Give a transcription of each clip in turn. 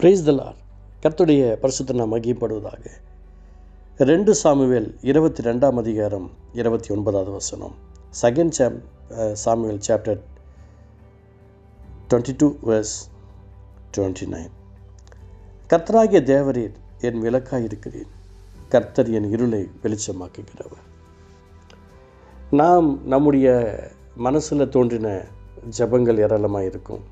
Price தலார் கர்த்துடைய பரிசுத்த நாம் மகிப்படுவதாக ரெண்டு சாமுவேல் இருபத்தி ரெண்டாம் அதிகாரம் இருபத்தி ஒன்பதாவது வசனம். Second Sam uh, Samuel chapter twenty two verse twenty nine கர்த்தராகிய தேவரீர் என் விளக்காக இருக்கிறேன் கர்த்தர் என் இருளை வெளிச்சமாக்குகிறவர். நாம் நம்முடைய மனசில் தோன்றின ஜபங்கள் ஏராளமாக இருக்கும்.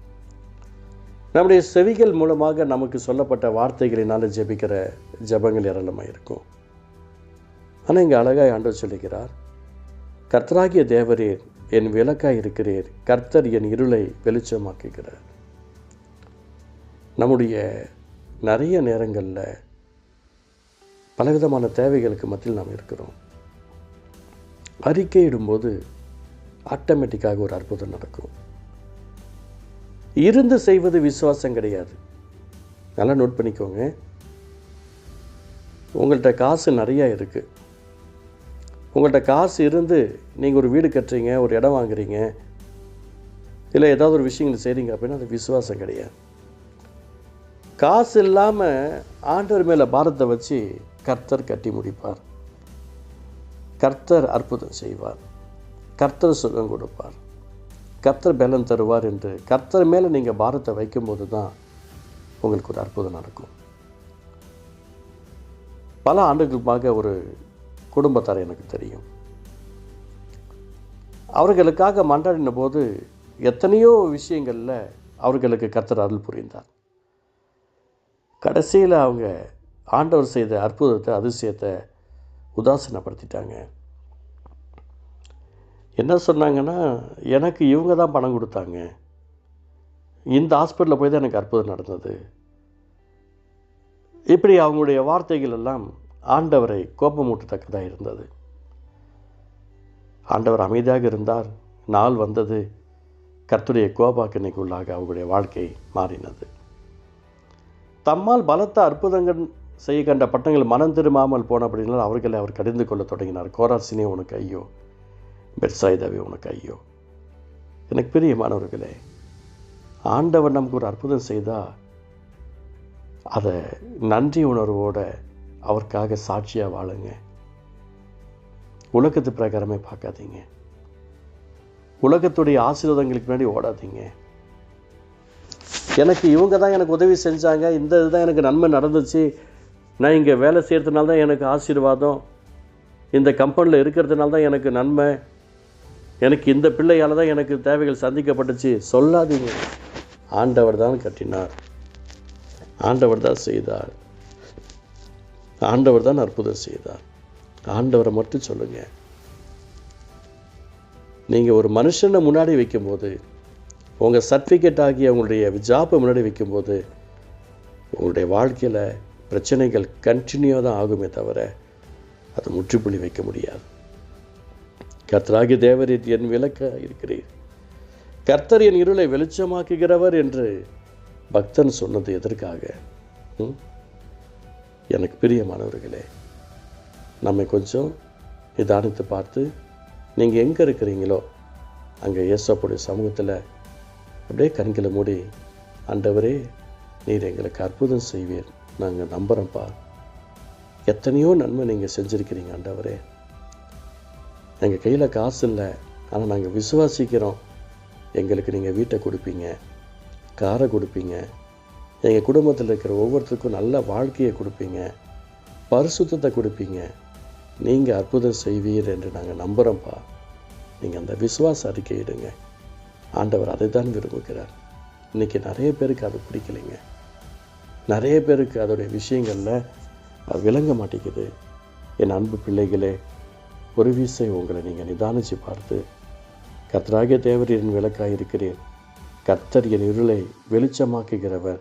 நம்முடைய செவிகள் மூலமாக நமக்கு சொல்லப்பட்ட வார்த்தைகளினால் ஜெபிக்கிற ஜபங்கள் ஏராளமாக இருக்கும். ஆனால் இங்கே அழகாய் ஆண்டவர் சொல்லுகிறார் கர்த்தராகிய தேவரீர் என் விளக்காய் இருக்கிறீர். கர்த்தர் என் இருளை வெளிச்சமாக்குகிறார். நம்முடைய நிறைய நேரங்களில் பலவிதமான தேவைகளுக்கு மத்தியில் நாம் இருக்கிறோம். அறிக்கையிடும்போது ஆட்டோமேட்டிக்காக ஒரு அற்புதம் நடக்கும். இருந்து செய்வது விசுவாசம் கிடையாது. நல்லா நோட் பண்ணிக்கோங்க. உங்கள்கிட்ட காசு நிறையா இருக்குது உங்கள்கிட்ட காசு இருந்து நீங்கள் ஒரு வீடு கட்டுறீங்க ஒரு இடம் வாங்குறீங்க இல்லை ஏதாவது ஒரு விஷயங்கள் செய்கிறீங்க அப்படின்னா அது விசுவாசம் கிடையாது. காசு இல்லாமல் ஆண்டவர் மேலே பாரத்தை வச்சு கர்த்தர் கட்டி முடிப்பார். கர்த்தர் அற்புதம் செய்வார். கர்த்தர் சுகம் கொடுப்பார். கர்த்தர் பலன் தருவார் என்று கர்த்தர் மேலே நீங்கள் பாரத்தை வைக்கும்போது தான் உங்களுக்கு ஒரு அற்புதம் நடக்கும். பல ஆண்டுகளுக்காக ஒரு குடும்பத்தார் எனக்கு தெரியும். அவர்களுக்காக மன்றாடின போது எத்தனையோ விஷயங்களில் அவர்களுக்கு கர்த்தர் அருள் புரிந்தார். கடைசியில் அவங்க ஆண்டவர் செய்த அற்புதத்தை அதிசயத்தை உதாசீனப்படுத்திட்டாங்க. என்ன சொன்னாங்கன்னா எனக்கு இவங்க தான் பணம் கொடுத்தாங்க. இந்த ஹாஸ்பிட்டலில் போய் தான் எனக்கு அற்புதம் நடந்தது. இப்படி அவங்களுடைய வார்த்தைகள் எல்லாம் ஆண்டவரை கோபமூட்டத்தக்கதாக இருந்தது. ஆண்டவர் அமைதியாக இருந்தார். நாள் வந்தது. கர்த்துடைய கோபாக்கினைக்குள்ளாக அவங்களுடைய வாழ்க்கை மாறினது. தம்மால் பலத்த அற்புதங்கள் செய்ய கண்ட பட்டங்கள் மனம் திரும்பாமல் போன அப்படின்னா அவர்களை அவர் கடிந்து கொள்ள தொடங்கினார். கோராசினே உனக்கு ஐயோ பெட்சாய்தாவே உனக்கு ஐயோ எனக்கு பிரியமானவர்களே ஆண்டவர் நமக்கு ஒரு அற்புதம் செய்தால் அதை நன்றி உணர்வோட அவருக்காக சாட்சியாக வாழுங்க. உலகத்து பிரகாரமே பார்க்காதீங்க. உலகத்துடைய ஆசீர்வாதங்களுக்கு முன்னாடி ஓடாதீங்க. எனக்கு இவங்க தான் எனக்கு உதவி செஞ்சாங்க இந்த இதுதான் எனக்கு நன்மை நடந்துச்சு. நான் இங்கே வேலை செய்கிறதுனால தான் எனக்கு ஆசீர்வாதம். இந்த கம்பெனியில் இருக்கிறதுனால தான் எனக்கு நன்மை. எனக்கு இந்த பிள்ளையால் தான் எனக்கு தேவைகள் சந்திக்கப்பட்டுச்சு. சொல்லாதீங்க. ஆண்டவர் தான் கட்டினார். ஆண்டவர் தான் செய்தார். ஆண்டவர் தான் அற்புதம் செய்தார். ஆண்டவரை மட்டும் சொல்லுங்கள் நீங்கள் ஒரு மனுஷனை முன்னாடி வைக்கும்போது உங்கள் சர்டிஃபிகேட் ஆகி உங்களுடைய ஜாப்பை முன்னாடி வைக்கும்போது உங்களுடைய வாழ்க்கையில் பிரச்சனைகள் கண்டினியூவாக தான் ஆகுமே தவிர அது முற்றுப்புள்ளி வைக்க முடியாது. கர்த்தராகி தேவரீர் என் விளக்க இருக்கிறீர். கர்த்தர் என் இருளை வெளிச்சமாக்குகிறவர் என்று பக்தன் சொன்னது எதற்காக? எனக்கு பிரியமானவர்களே நம்மை கொஞ்சம் நிதானித்து பார்த்து நீங்கள் எங்கே இருக்கிறீங்களோ அங்கே இயேசப்புடைய சமூகத்தில் அப்படியே கண்களை மூடி ஆண்டவரே நீர் எங்களுக்கு அற்புதம் செய்வீர். நாங்கள் நம்புகிறோம்ப்பா எத்தனையோ நன்மை நீங்கள் செஞ்சுருக்கிறீங்க ஆண்டவரே. எங்கள் கையில் காசு இல்லை. ஆனால் நாங்கள் விசுவாசிக்கிறோம். எங்களுக்கு நீங்கள் வீட்டை கொடுப்பீங்க. காரை கொடுப்பீங்க. எங்கள் குடும்பத்தில் இருக்கிற ஒவ்வொருத்தருக்கும் நல்ல வாழ்க்கையை கொடுப்பீங்க. பரிசுத்தத்தை கொடுப்பீங்க. நீங்கள் அற்புதம் செய்வீர் என்று நாங்கள் நம்புகிறோம்ப்பா நீங்கள் அந்த விசுவாச அறிக்கையிடுங்க ஆண்டவர் அதை தான் விரும்புகிறார். இன்றைக்கி நிறைய பேருக்கு அது பிடிக்கலைங்க. நிறைய பேருக்கு அதோடைய விஷயங்களில் விளங்க மாட்டேங்குது. என் அன்பு பிள்ளைகளே ஒரு வீசை உங்களை நீங்கள் நிதானித்து பார்த்து கர்த்தராகிய தேவரின் விளக்காக இருக்கிறேன் கத்தர் என் இருளை வெளிச்சமாக்குகிறவர்.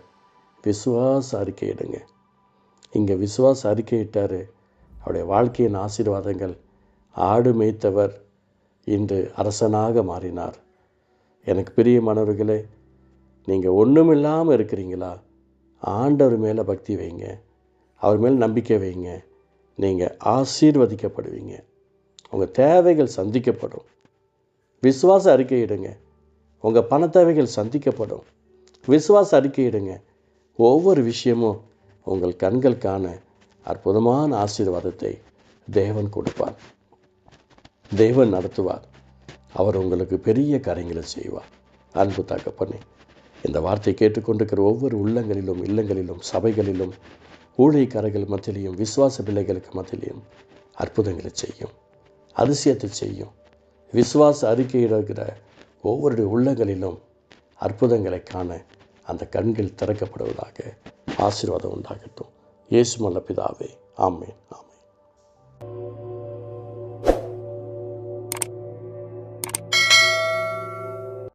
விசுவாச அறிக்கையிடுங்க இங்கே விசுவாச அறிக்கையிட்டார் அவருடைய வாழ்க்கையின் ஆசீர்வாதங்கள். ஆடு மேய்த்தவர் இன்று அரசனாக மாறினார். எனக்கு பிரியமானவர்களே நீங்கள் ஒன்றும் இல்லாமல் இருக்கிறீங்களா? ஆண்டவர் மேலே பக்தி வைங்க. அவர் மேல் நம்பிக்கை வைங்க. நீங்கள் ஆசீர்வதிக்கப்படுவீங்க. உங்கள் தேவைகள் சந்திக்கப்படும். விசுவாச அறிக்கையிடுங்க உங்கள் பண தேவைகள் சந்திக்கப்படும். விசுவாச அறிக்கையிடுங்க ஒவ்வொரு விஷயமும் உங்கள் கண்கள் காண அற்புதமான ஆசீர்வாதத்தை தேவன் கொடுப்பார். தேவன் நடத்துவார். அவர் உங்களுக்கு பெரிய காரியங்களை செய்வார். அன்பு தகப்பனே இந்த வார்த்தை கேட்டுக்கொண்டிருக்கிற ஒவ்வொரு உள்ளங்களிலும் இல்லங்களிலும் சபைகளிலும் ஊழியக்காரர்கள் மத்தியிலையும் விசுவாச பிள்ளைகளுக்கு மத்தியிலையும் அற்புதங்களை செய்யும். அதிசயத்தை செய்யும். விசுவாச அறிக்கையிடுகிற ஒவ்வொருடைய உள்ளங்களிலும் அற்புதங்களை காண அந்த கண்கள் திறக்கப்படுவதாக ஆசீர்வாதம் உண்டாகட்டும். இயேசு மல்ல பிதாவே. ஆமேன். ஆமேன்.